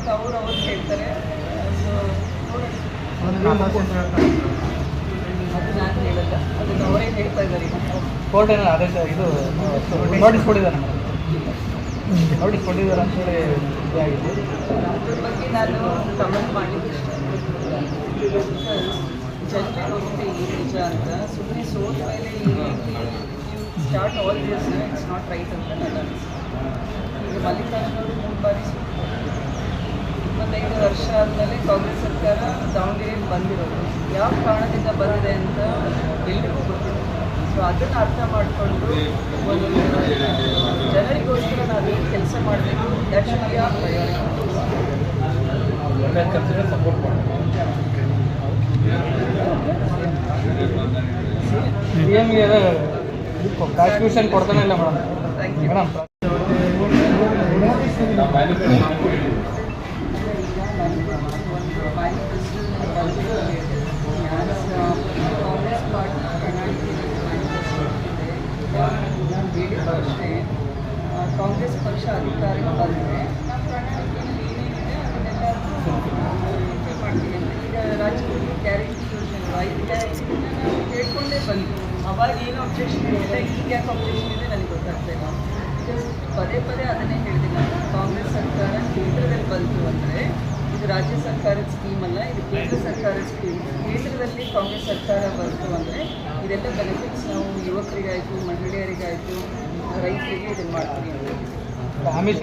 ಅಂತ ಅವ್ರು ಅವ್ರು ಹೇಳ್ತಾರೆ. ಸೊ ಅದು ನಾನು ಹೇಳಲ್ಲ ಅದನ್ನು ಅವರೇ ಹೇಳ್ತಾ ಇದ್ದಾರೆ ಕೋರ್ಟಲ್ಲಿ ಆದೇಶ ಇದು ನೋಟಿಸ್ ಕೊಟ್ಟಿದ್ದಾರೆ ನೋಟಿಸ್ ಕೊಟ್ಟಿದ್ದಾರೆ ಅಂತೇಳಿ ಇದಾಗಿದೆ. ನಾನು ಕಮೆಂಟ್ ಮಾಡಲಿಕ್ಕೆ ಜನರಿಗೆ ಈ ಅಂತ. ಸುಮ್ಮನೆ ಸೋತ ಮೇಲೆ ಈ ಸ್ಟಾರ್ಟ್ ದಿಸ್ ನಾಟ್ ರೈಟ್ ಅಂತ ನನ್ನ ಅನಿಸಿಕೆ ಈಗ ಮೂರು ಬಾರಿ ಇಪ್ಪತ್ತೈದು ವರ್ಷ ಆದಮೇಲೆ ಕಾಂಗ್ರೆಸ್ ಸರ್ಕಾರ ದಾವಣಗೆರೆಯಲ್ಲಿ ಬಂದಿರೋದು. ಯಾವ ಕಾರಣದಿಂದ ಬಂದಿದೆ ಅಂತ ಎಲ್ರಿಗೂ ಗೊತ್ತಿದೆ ಸೊ ಅದನ್ನು ಅರ್ಥ ಮಾಡಿಕೊಂಡು ಒಂದು ಜನರಿಗೋಸ್ಕರ ನಾವು ಏನು ಕೆಲಸ ಮಾಡಬೇಕು. ದಕ್ಷಿಣ ಯಾವ ಸಪೋರ್ಟ್ ಕಾಂಟ್ರಿಬ್ಯೂಷನ್ ಕೊಡ್ತಾನೆ ಇಲ್ಲ madam thank you madam Congress ಪಕ್ಷ ಅಧಿಕಾರಕ್ಕೆ ಬಂದರೆ ನಮ್ಮ ಪ್ರಣಾಳಿಕೆಯಲ್ಲಿ ಏನೇನಿದೆ ಅದನ್ನೆಲ್ಲರೂ ಮಾಡ್ತೀವಿ ಈಗ ರಾಜ್ಯದಲ್ಲಿ ಗ್ಯಾರಂಟಿ ಯೋಜನೆ ಐದು ಗ್ಯಾರಂಟಿನ ನಾವು ಕೇಳ್ಕೊಂಡೇ ಬಂದ್ವಿ. ಅವಾಗ ಏನು ಅಬ್ಜೆಕ್ಷನ್ ಇಲ್ಲ, ಈಗ ಯಾಕೆ ಅಬ್ಜೆಕ್ಷನ್ ಇದೆ ನನಗೆ ಗೊತ್ತಾಗ್ತಾ ಇಲ್ಲ. ಪದೇ ಪದೇ ಅದನ್ನೇ ಹೇಳಿದೆ ನಾನು ಕಾಂಗ್ರೆಸ್ ಸರ್ಕಾರ ಕೇಂದ್ರದಲ್ಲಿ ಬಂತು ಅಂದರೆ ಇದು ರಾಜ್ಯ ಸರ್ಕಾರದ ಸ್ಕೀಮ್ ಅಲ್ಲ, ಇದು ಕೇಂದ್ರ ಸರ್ಕಾರದ ಸ್ಕೀಮ್ ಕೇಂದ್ರದಲ್ಲಿ ಕಾಂಗ್ರೆಸ್ ಸರ್ಕಾರ ಬಂತು ಅಂದರೆ ಇದೆಲ್ಲ ಬೆನಿಫಿಟ್ಸ್ ನಾವು ಯುವಕರಿಗಾಯಿತು, ಮಹಿಳೆಯರಿಗಾಯಿತು ರೈತರಿಗೆ ಇದನ್ನು ಮಾಡ್ತೀವಿ ಅಂತ ಅಮಿತ್